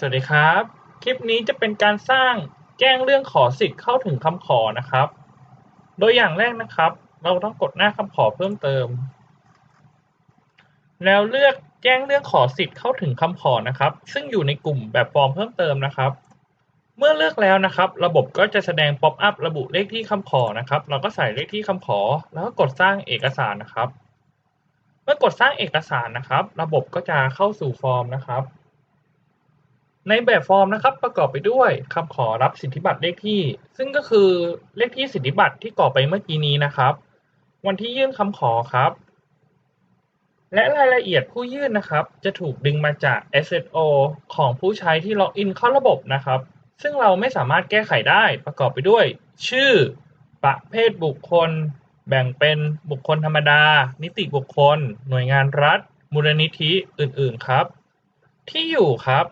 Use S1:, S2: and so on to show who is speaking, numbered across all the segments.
S1: สวัสดีครับ คลิปนี้จะเป็นการสร้างแจ้งเรื่องขอสิทธิ์เข้าถึงคำขอนะครับ โดยอย่างแรกนะครับ เราต้องกดหน้าคำขอเพิ่มเติม แล้วเลือกแจ้งเรื่องขอสิทธิ์เข้าถึงคำขอนะครับ ซึ่งอยู่ในกลุ่มแบบฟอร์มเพิ่มเติมนะครับ เมื่อเลือกแล้วนะครับ ระบบก็จะแสดงป๊อปอัพระบุเลขที่คำขอนะครับ เราก็ใส่เลขที่คำขอ แล้วก็กดสร้างเอกสารนะครับ เมื่อกดสร้างเอกสารนะครับ ระบบก็จะเข้าสู่ฟอร์มนะครับ ในแบบฟอร์มนะครับประกอบไปด้วยคำขอรับสิทธิบัตรเลขที่ ซึ่งก็คือเลขที่สิทธิบัตรที่กรอกไปเมื่อกี้นี้นะครับ วันที่ยื่นคำขอครับ และรายละเอียดผู้ยื่นนะครับ จะถูกดึงมาจาก SSO ของผู้ใช้ที่ล็อกอินเข้าระบบนะครับ ซึ่งเราไม่สามารถแก้ไขได้ประกอบไปด้วย ชื่อ ประเภทบุคคล แบ่งเป็นบุคคลธรรมดา นิติบุคคล หน่วยงานรัฐ มูลนิธิอื่นๆครับ ที่อยู่ครับ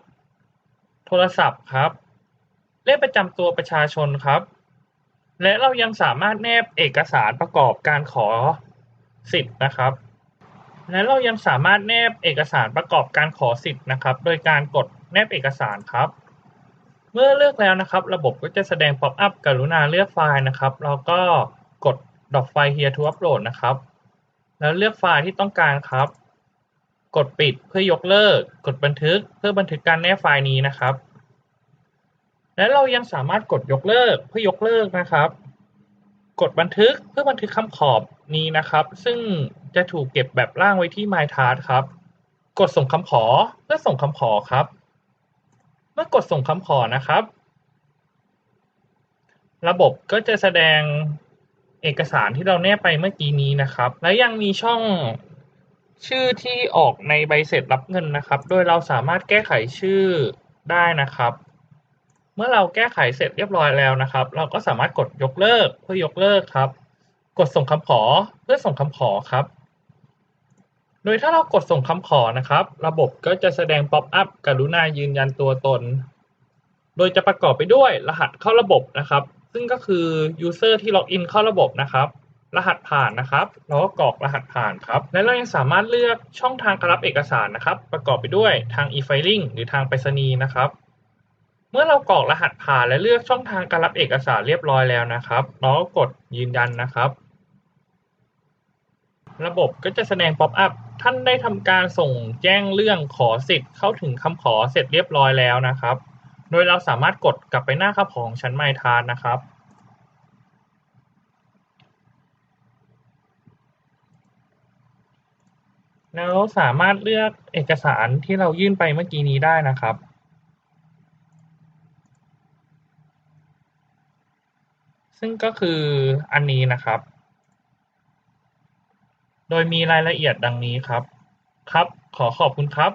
S1: โทรศัพท์ครับ เลขประจำตัวประชาชนครับ และเรายังสามารถแนบเอกสารประกอบการขอสิทธิ์นะครับ และเรายังสามารถแนบเอกสารประกอบการขอสิทธิ์นะครับ โดยการกดแนบเอกสารครับ เมื่อเลือกแล้วนะครับ ระบบก็จะแสดงป๊อปอัพกรุณาเลือกไฟล์นะครับเราก็กดดอกไฟ here to upload นะครับ แล้วเลือกไฟล์ที่ต้องการครับ กดปิดเพื่อยกเลิก กดบันทึกเพื่อบันทึกการแนบไฟล์นี้นะครับ และเรายังสามารถกดยกเลิกเพื่อยกเลิกนะครับ กดบันทึกเพื่อบันทึกคำขอบนี้นะครับ ซึ่งจะถูกเก็บแบบล่างไว้ที่ My Task ครับ กดส่งคำขอเพื่อส่งคำขอครับ เมื่อกดส่งคำขอนะครับ ระบบก็จะแสดงเอกสารที่เราแนบไปเมื่อกี้นี้นะครับ และยังมีช่อง ชื่อที่ออกในใบเสร็จรับเงินนะครับ โดยเราสามารถแก้ไขชื่อได้นะครับ เมื่อเราแก้ไขเสร็จเรียบร้อยแล้วนะครับ เราก็สามารถกดยกเลิกเพื่อยกเลิกครับ กดส่งคำขอเพื่อส่งคำขอครับ โดยถ้าเรากดส่งคำขอนะครับ ระบบก็จะแสดงป๊อปอัพกรุณายืนยันตัวตน โดยจะประกอบไปด้วยรหัสเข้าระบบนะครับ ซึ่งก็คือ user ที่ล็อกอินเข้าระบบนะครับ รหัสผ่านนะครับเราก็กรอกรหัสผ่านครับ และเรายังสามารถเลือกช่องทางการรับเอกสารนะครับ ประกอบไปด้วยทาง e-filing หรือทางไปรษณีย์นะครับ เมื่อเรากรอกรหัสผ่านและเลือกช่องทางการรับเอกสารเรียบร้อยแล้วนะครับเราก็กดยืนยันนะครับระบบก็จะแสดงป๊อปอัพ ท่านได้ทำการส่งแจ้งเรื่องขอสิทธิ์เข้าถึงคำขอเสร็จเรียบร้อยแล้วนะครับ โดยเราสามารถกดกลับไปหน้าคำขอของชั้นไมทานนะครับ แล้วสามารถเลือกเอกสารที่เรายื่นไปเมื่อกี้นี้ได้นะครับซึ่งก็คืออันนี้นะครับ โดยมีรายละเอียดดังนี้ครับ ครับ ขอขอบคุณครับ